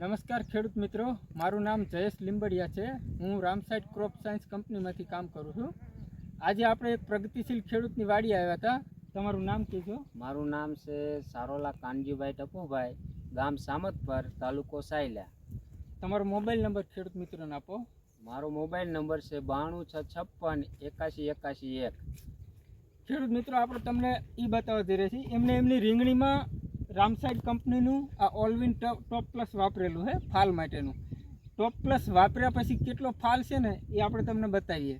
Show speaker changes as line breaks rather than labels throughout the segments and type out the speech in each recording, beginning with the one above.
નમસ્કાર ખેડૂત મિત્રો મારું નામ જયેશ લીંબડિયા છે. હું રામસાઈડ ક્રોપ સાયન્સ કંપનીમાંથી કામ કરું છું. આજે આપણે એક પ્રગતિશીલ ખેડૂતની વાડી આવ્યા હતા. તમારું નામ કહેજો.
મારું નામ છે સારોલા કાનજીભાઈ ટપુભાઈ ગામ સામતપર તાલુકો સાયલા.
તમારો મોબાઈલ નંબર ખેડૂત મિત્રોને આપો.
મારો મોબાઈલ નંબર છે બાણું છ છપ્પન એકાશી એકાશી એક.
ખેડૂત મિત્રો આપણે તમને એ બતાવવા જઈ રહ્યા છીએ. એમને એમની રીંગણીમાં રામસાઈડ કંપનીનું આ ઓલવિન ટોપ ટોપ પ્લસ વાપરેલું છે ફાલ માટેનું. ટોપ પ્લસ વાપર્યા પછી કેટલો ફાલ છે ને એ આપણે તમને બતાવીએ.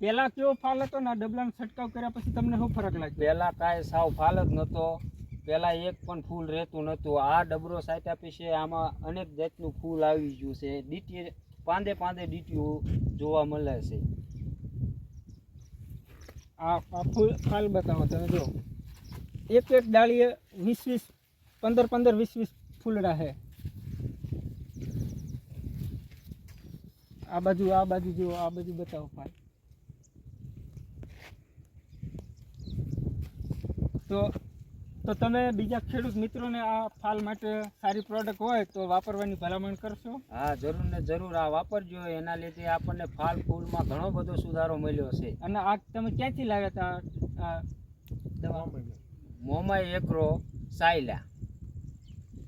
પહેલાં કેવો ફાલ હતો ને આ ડબલાનો છંટકાવ કર્યા પછી તમને શું ફરક લાગ્યો?
પહેલાં કાંઈ સાવ ફાલ જ નહોતો. પહેલાં એક પણ ફૂલ રહેતું નહોતું. આ ડબરો સાઈટ આપી છે આમાં અનેક જાતનું ફૂલ આવી ગયું છે. ડીટી પાંદે પાંદે ડીટીઓ જોવા મળે છે.
આ ફૂલ ફાલ બતાવો તમે જો એક એક ડાળીએ વીસ વીસ પંદર પંદર વીસ વીસ ફૂલડા છે આ બાજુ આ બાજુ જુઓ આ બાજુ બતાવો ફાલ તો તો તમે બીજા ખેડૂત મિત્રોને આ ફાલ માટે સારી પ્રોડક્ટ હોય તો વાપરવાની ભલામણ કરશો?
હા જરૂર ને જરૂર. આ વાપરજો. એના લીધે આપણને ફાલ ફૂલમાં ઘણો બધો સુધારો મળ્યો છે.
અને આ તમે ક્યાંથી લાવ્યા હતા આ દવા
મોમાઈ એકરો સાયલા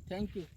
થેન્ક યુ